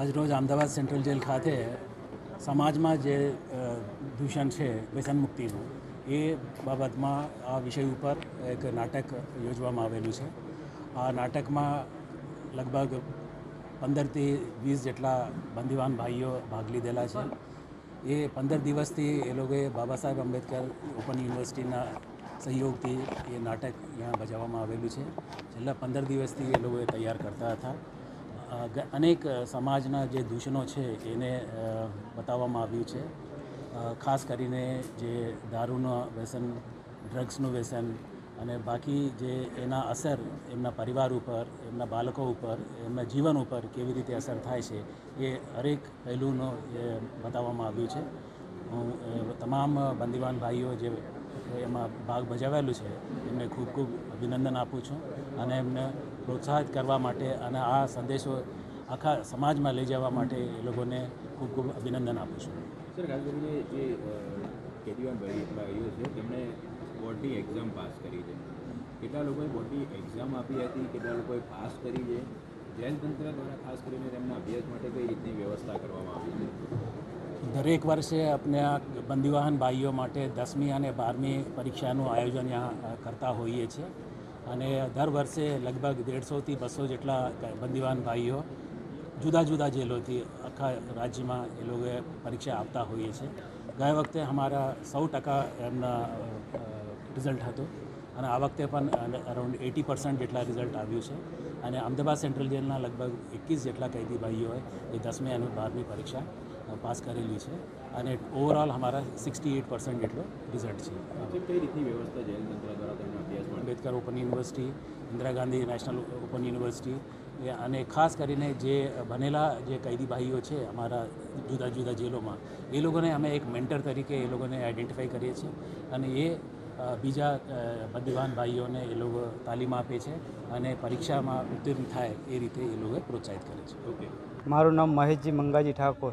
આજરોજ Ahmedabad central jail ખાતે સમાજમાં જે દૂષણ છે, વ્યસન મુક્તિનું, એ બાબતમાં આ વિષય ઉપર એક નાટક યોજવામાં આવેલું છે. આ નાટકમાં લગભગ પંદરથી વીસ જેટલા બંદીવાન ભાઈઓ ભાગ લીધેલા છે. એ પંદર દિવસથી એ લોકોએ બાબા સાહેબ આંબેડકર ઓપન યુનિવર્સિટીના સહયોગથી એ નાટક અહીંયા બજાવવામાં આવેલું છે. છેલ્લા પંદર દિવસથી એ લોકોએ તૈયાર કરતા હતા. અનેક સમાજના જે દૂષણો છે એને બતાવવામાં આવ્યું છે. ખાસ કરીને જે દારૂનું વ્યસન, ડ્રગ્સનું વ્યસન અને બાકી જે એના અસર એમના પરિવાર ઉપર, એમના બાળકો ઉપર, એમના જીવન ઉપર કેવી રીતે અસર થાય છે એ હરેક પહેલુંનો એ બતાવવામાં આવ્યું છે. હું તમામ બંદીવાન ભાઈઓ જે એમાં ભાગ ભજવેલું છે. એમને ખૂબ ખૂબ અભિનંદન આપું છું અને એમને પ્રોત્સાહિત કરવા માટે અને આ સંદેશો આખા સમાજમાં લઈ જવા માટે એ લોકોને ખૂબ ખૂબ અભિનંદન આપું છું. સર, ખાસ કરીને જે કેદીવાન ભાઈ ભાઈઓ છે, તેમણે બોર્ડની એક્ઝામ પાસ કરી છે. કેટલા લોકોએ બોર્ડની એક્ઝામ આપી હતી, કેટલા લોકોએ પાસ કરી છે? જેલ તંત્ર દ્વારા ખાસ કરીને તેમના અભ્યાસ માટે કઈ રીતની વ્યવસ્થા કરવામાં આવી છે? દરેક વર્ષે આપણે આ બંદીવાહન ભાઈઓ માટે દસમી અને બારમી પરીક્ષાનું આયોજન અહીંયા કરતા હોઈએ છીએ. અને દર વર્ષે લગભગ દેડસોથી બસો જેટલા બંદીવાન ભાઈઓ જુદા જુદા જેલોથી આખા રાજ્યમાં એ લોકોએ પરીક્ષા આપતા હોઈએ છીએ. ગયા વખતે અમારા સૌ ટકા એમના રિઝલ્ટ હતું. અને આ વખતે પણ અરાઉન્ડ એટી પર્સન્ટ જેટલા રિઝલ્ટ આવ્યું છે. અને અમદાવાદ સેન્ટ્રલ જેલના લગભગ એકવીસ જેટલા કેદી ભાઈઓએ એ દસમી અને બારમી પરીક્ષા પાસ કરેલી છે અને ઓવરઓલ અમારા સિક્સટી એટ પર્સન્ટ જેટલો રિઝલ્ટ છે. કઈ રીતની વ્યવસ્થા Ambedkar open university Indira Gandhi national open university અને ખાસ કરીને જે બનેલા જે કૈદી ભાઈઓ છે અમારા જુદા જુદા જેલોમાં એ લોકોને અમે એક મેન્ટર તરીકે એ લોકોને આઈડેન્ટિફાઈ કરીએ છીએ અને એ બીજા બંદીવાન ભાઈઓને એ લોકો તાલીમ આપે છે અને પરીક્ષામાં ઉત્તીર્ણ થાય એ રીતે એ લોકો પ્રોત્સાહિત કરે છે. ઓકે. મારું નામ મહેશજી મંગાજી ઠાકોર.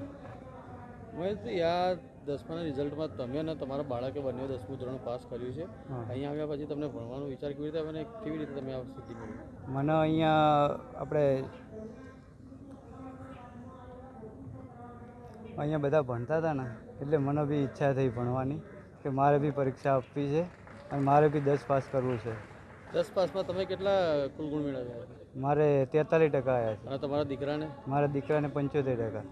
આ દસમાના રિઝલ્ટમાં તમે અને તમારા બાળકે બંને દસમું ધોરણ પાસ કર્યું છે. અહીંયા આવ્યા પછી તમને ભણવાનો વિચાર કેવી રીતે અને કેવી રીતે તમે આ સિદ્ધિ મેળવી મને અહીંયા આપણે અહીંયા બધા ભણતા હતા ને એટલે મને બી ઈચ્છા થઈ ભણવાની કે મારે બી પરીક્ષા આપવી છે અને મારે બી દસ પાસ કરવું છે. દસ પાસમાં તમે કેટલા કુલ ગુણ મેળવ્યા? મારે તેતાલીસ ટકા આવ્યા છે. અને તમારા દીકરાને? મારા દીકરાને પંચોતેર ટકા.